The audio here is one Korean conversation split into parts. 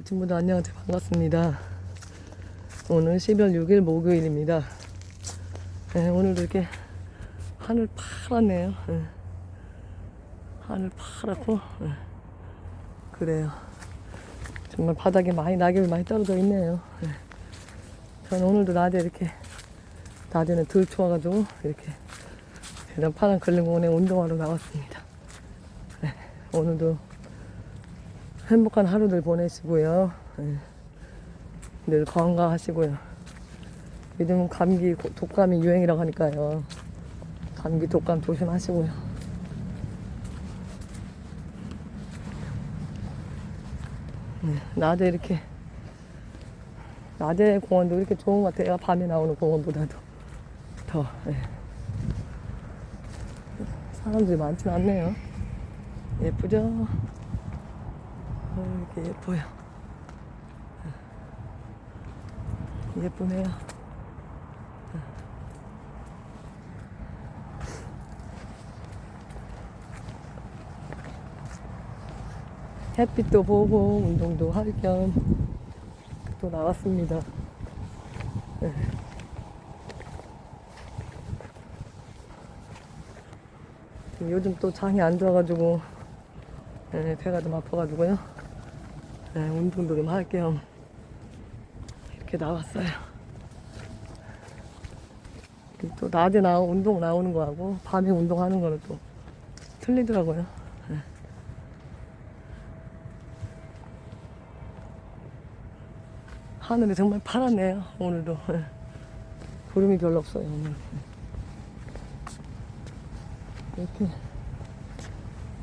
친구들 안녕하세요. 반갑습니다. 오늘 12월 6일 목요일입니다. 네, 오늘도 이렇게 하늘 파랗네요. 네. 하늘 파랗고 네. 그래요. 정말 바닥에 많이 낙엽이 많이 떨어져 있네요. 네. 저는 오늘도 낮에 이렇게 낮에는 덜 추워가지고 이렇게 대전 파란 걸림공원에 운동하러 나왔습니다. 네, 오늘도 행복한 하루들 보내시고요. 네, 늘 건강하시고요. 요즘 감기, 고- 독감이 유행이라고 하니까요. 감기, 독감 조심하시고요. 네, 낮에 이렇게 낮에 공원도 이렇게 좋은 것 같아요. 밤에 나오는 공원보다도 더. 네. 사람들이 많진 않네요. 예쁘죠? 어, 이렇게 예뻐요. 예쁘네요. 햇빛도 보고 운동도 할 겸 또 나왔습니다. 네. 요즘 또 장이 안 좋아가지고 네, 배가 좀 아파가지고요. 네, 운동도 좀 할 겸 이렇게 나왔어요. 또 낮에 나 운동 나오는 거하고 밤에 운동하는 거는 또 틀리더라고요. 네. 하늘이 정말 파랗네요. 오늘도 네. 구름이 별로 없어요. 오늘. 이렇게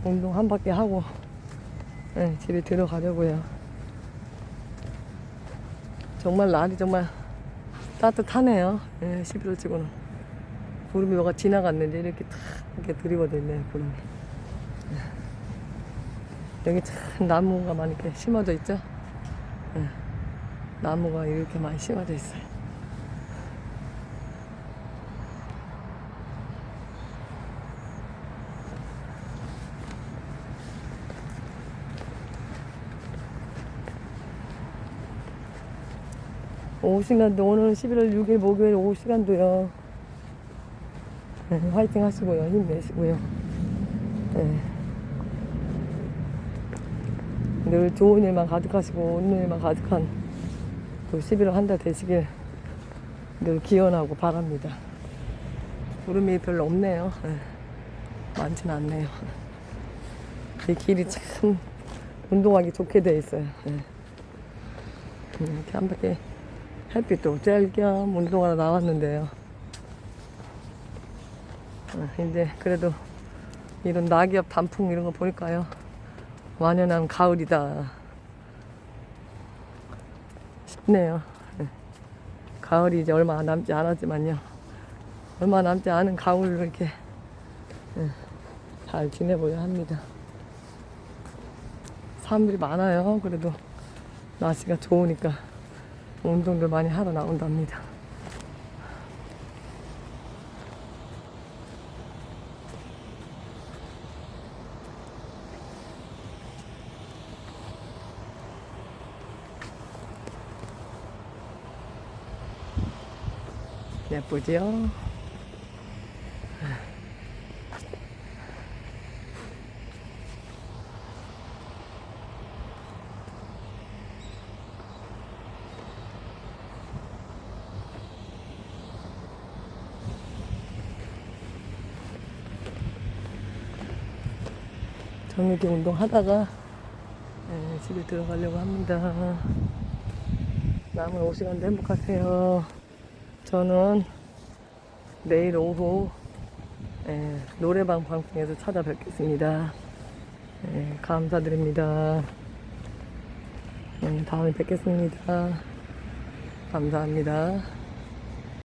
운동 한 바퀴 하고 네, 집에 들어가려고요. 정말 날이 정말 따뜻하네요. 네, 11월 치고는 구름이 뭐가 지나갔는데 이렇게 탁 이렇게 들이거든요. 구름이. 네. 여기 참 나무가 많이 이렇게 심어져 있죠. 네. 나무가 이렇게 많이 심어져 있어요. 오후 시간도 오늘 11월 6일 목요일 오후 시간도요. 네, 화이팅 하시고요. 힘내시고요. 네. 늘 좋은 일만 가득하시고 오는 일만 가득한 또 11월 한 달 되시길 늘 기원하고 바랍니다. 구름이 별로 없네요. 네. 많진 않네요. 이 길이 참 운동하기 좋게 돼 있어요. 네. 음, 이렇게 한 바퀴 햇빛도 쬐겸 운동하러 나왔는데요. 어, 이제 그래도 이런 낙엽 단풍 이런 거 보니까요. 완연한 가을이다 싶네요. 예. 가을이 이제 얼마 남지 않았지만요. 얼마 남지 않은 가을을 이렇게 예, 잘 지내보려 합니다. 사람들이 많아요. 그래도 날씨가 좋으니까 운동들 많이 하러 나온답니다. 예쁘지요? 저녁에 운동하다가 예, 집에 들어가려고 합니다. 남은 5시간도 행복하세요. 저는 내일 오후 예, 노래방 방송에서 찾아뵙겠습니다. 예, 감사드립니다. 예, 다음에 뵙겠습니다. 감사합니다.